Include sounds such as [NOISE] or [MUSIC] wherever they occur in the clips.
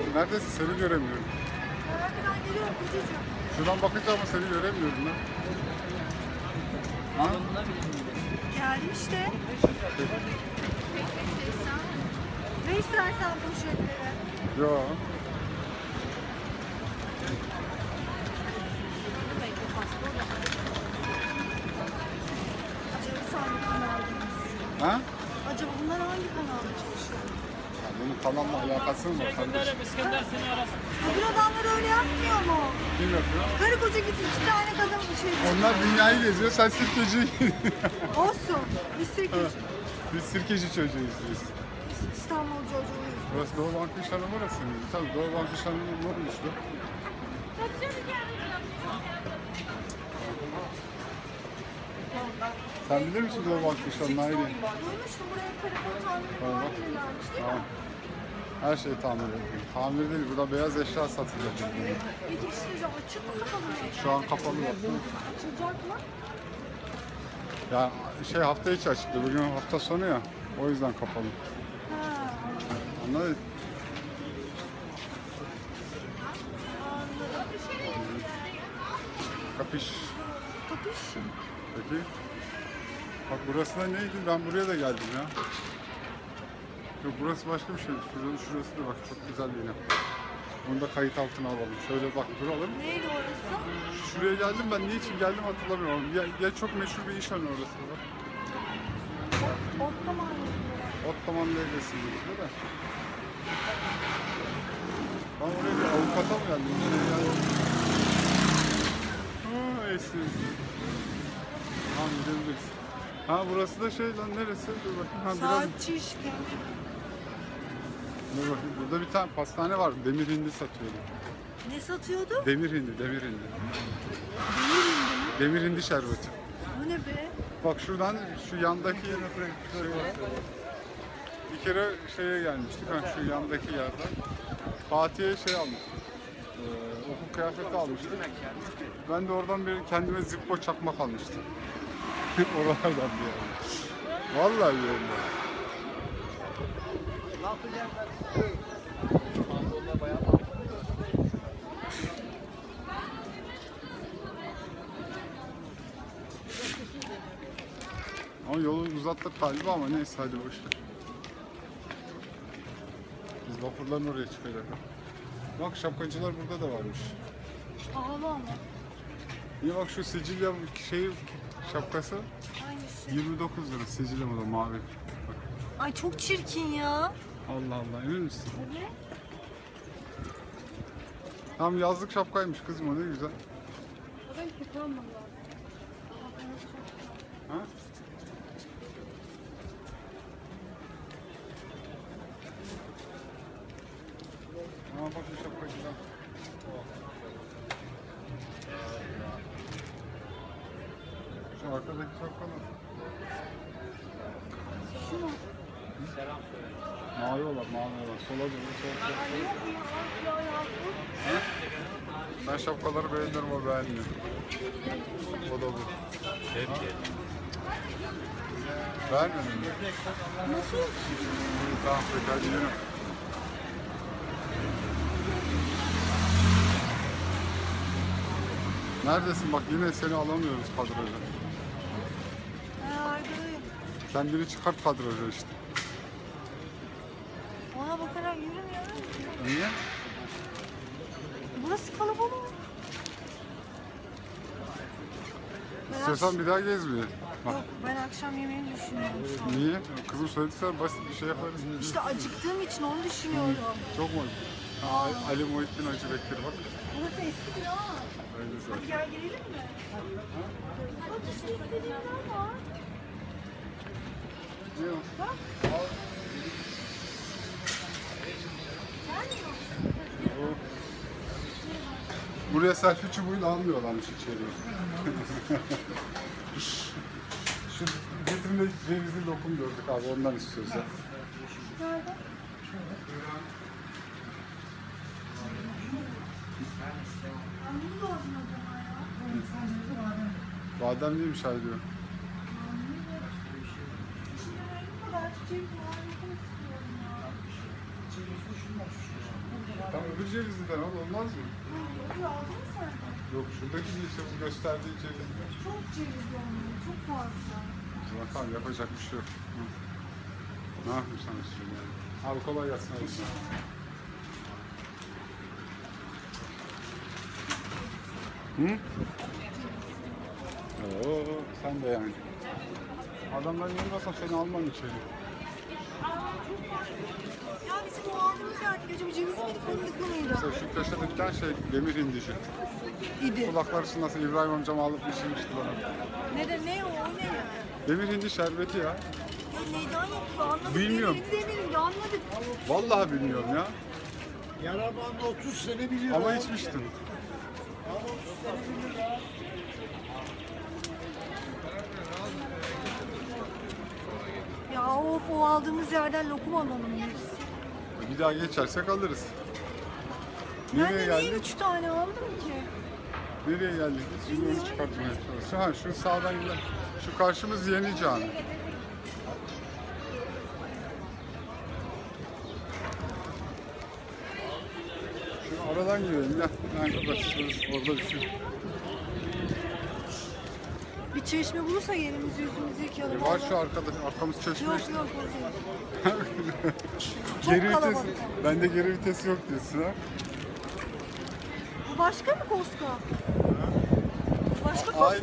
Oğlum neredesin? Seni göremiyorum. Arkadan geliyorum kocacığım. Şuradan bakınca ama seni göremiyorum lan. Ha? Geldim işte. Ne istersen poşetlere. Yo. Acaba hangi kanaldayız? Ha? Acaba bunlar hangi kanalda çalışıyor? Bunun kanalla alakası mı var kardeşim? Gönderim İskender seni arasın. Öbür adamlar öyle yapmıyor mu? Kim yapıyor? Karı koca git iki tane kadın bir şey. Onlar dünyayı geziyor, sen sirkeci. [LAUGHS] Olsun. Biz sekiz. Biz sirkeci çocuğuyuz biz. İstanbul çocuğuyuz. Burası Doğu Bankışları'nın burası mıydı? Tabii Doğu Bankışları'nın olmuştu. Sen bilir misin Doğu Bankışları'nı Hayri? Duymuştum buraya telefon tamiri Tamam. falan göndermiş değil Tamam. Her şey tamir ediyor. Tamir değil, burada beyaz eşya satılıyor. Peki işte açık mı kapalı mı? Şu an kapalı yaptım. Açılacak mı? Ya şey hafta içi açıktı. Bugün hafta sonu ya. O yüzden kapalı. Ha. Anladın? Kapış. Kapış. Peki. Bak burası da neydi? Ben buraya da geldim ya. Yok burası başka bir şey. Şurası, şurası da bak çok güzel yine. Bunu da kayıt altına alalım. Şöyle bak duralım. Neydi orası? Şuraya geldim ben niçin geldim hatırlamıyorum. Ya, ya çok meşhur bir iş hani orası. Bak. Otlama Ottoman Leylesi geçiyor da. Ben oraya bir avukata mı geldim? Bir şey geldim. Ha esin. Tamam gidebiliriz. Ha burası da şey lan neresi? Dur bakayım. Ha, biraz, Saatçi işte. Dur bakayım. Burada bir tane pastane var. Demir hindi satıyordu. Ne satıyordu? Demir hindi, demir hindi. Demir indi mi? Demir hindi şerbeti. Bu ne be? Bak şuradan şu yandaki şey. Bir kere şeye gelmiştik ha şu yandaki yerden. Fatih'e şey almıştık. Ee, okul kıyafeti almıştık. Ben de oradan bir kendime zippo çakmak almıştım. [LAUGHS] Oralardan bir yer. Vallahi diyorum ben. Ama yolu uzattık galiba ama neyse hadi boş ver. Biz vapurların oraya çıkacak. Bak şapkacılar burada da varmış. Pahalı ama. İyi bak şu Sicilya şey şapkası Hangisi? 29 lira Sicilya mı da mavi. Bak. Ay çok çirkin ya. Allah Allah emin misin? Evet. Tam yazlık şapkaymış kızım o ne güzel. Ben kötü olmalı. Ha? Aa bak şu şapkacılar. Şu arkadaki şapka nasıl? Şu mu? Mavi olan, mavi olan. Sola doğru. Ya ya. Ben şapkaları beğenirim o beğenmiyor. O da bu. Beğenmedin mi? Nasıl? Tamam peki hadi yürü. Neredesin bak yine seni alamıyoruz kadraja. Kendini çıkart kadraja işte. Ona bakarak yürümüyorum. Niye? Burası kalabalık. Ben İstiyorsan bir daha gezmeye. Bak. Yok ben akşam yemeğini düşünüyorum şu an. Niye? Kızım söylediysen basit bir şey yaparız. İşte acıktığım için onu düşünüyorum. Çok mu? Ha, Ali Muhittin Hacı Bekir bak. Burası eski bir ama. Öyle zaten. Hadi gel girelim mi? Bak işte istediğimler var. Ne o? Bak. Gelmiyor. Buraya selfie çubuğuyla almıyorlarmış içeriye. Şu vitrinde cevizli lokum gördük abi ondan istiyoruz ya. Nerede? Badem değilmiş ay diyor. İçinde renk var. Çiçek var. Harika istiyorum ya. Tam öbür cevizliden al olmaz mı? Öbürü aldın mı sen? Yok şuradaki bu gösterdiği cevizden. Çok cevizli onlar. Çok fazla. Tamam yapacak bir şey yok. Hı. Ne yapayım sana şimdi yani? Abi kolay gelsin. Abi. Hı? Oo, sen de yani. Adamlar yanılmasam seni almam içeri. Ya bizim o aldığımız yerde acaba ceviz miydi fındıklı mıydı? Mesela şu köşede bir tane şey demir hindici. İdi. Kulakları çınlasın İbrahim amcam alıp içirmişti bana. Ne de ne o? O ne yani? Demir hindi şerbeti ya. Ya neyden yapıyor anladık. Bilmiyorum. Demirin demirin anladık. Vallahi bilmiyorum ya. Yaraban'da 30 sene biliyor. Ama içmiştim. Ya of o aldığımız yerden lokum alalım biz. Bir daha geçersek alırız. Nereye Nerede niye geldik? üç tane aldın ki? Nereye geldik? biz? Şimdi onu çıkartmaya çalışıyoruz. Ha şu sağdan gidelim. Şu karşımız Yeni Cami. Şu aradan girelim ya. Nerede başlıyoruz? Orada bir şey. Bir çeşme bulursak elimizi yüzümüzü yıkayalım. E var şu arkada. Arkamız çeşme Yok yok. [LAUGHS] Çok Geri vites. kalabalık. Bende geri vites yok diyorsun ha. Bu başka mı Koska? Başka Koska. Aynı.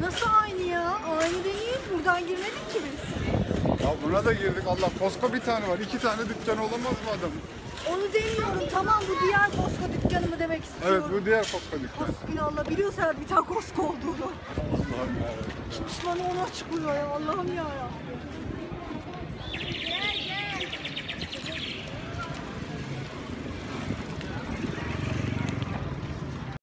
Nasıl aynı ya? Aynı değil. Buradan girmedik ki biz. Ya buna da girdik. Allah Costco bir tane var. iki tane dükkan olamaz mı adamın? Onu demiyorum. Tamam bu diğer Koska dükkanı mı demek Evet istiyorum. bu diğer Costco dükkan. Hasbinallah biliyorsa bir tane Koska olduğunu. Allah'ım yarabbim. Düşmanı onu açıklıyor ya Allah'ım ya.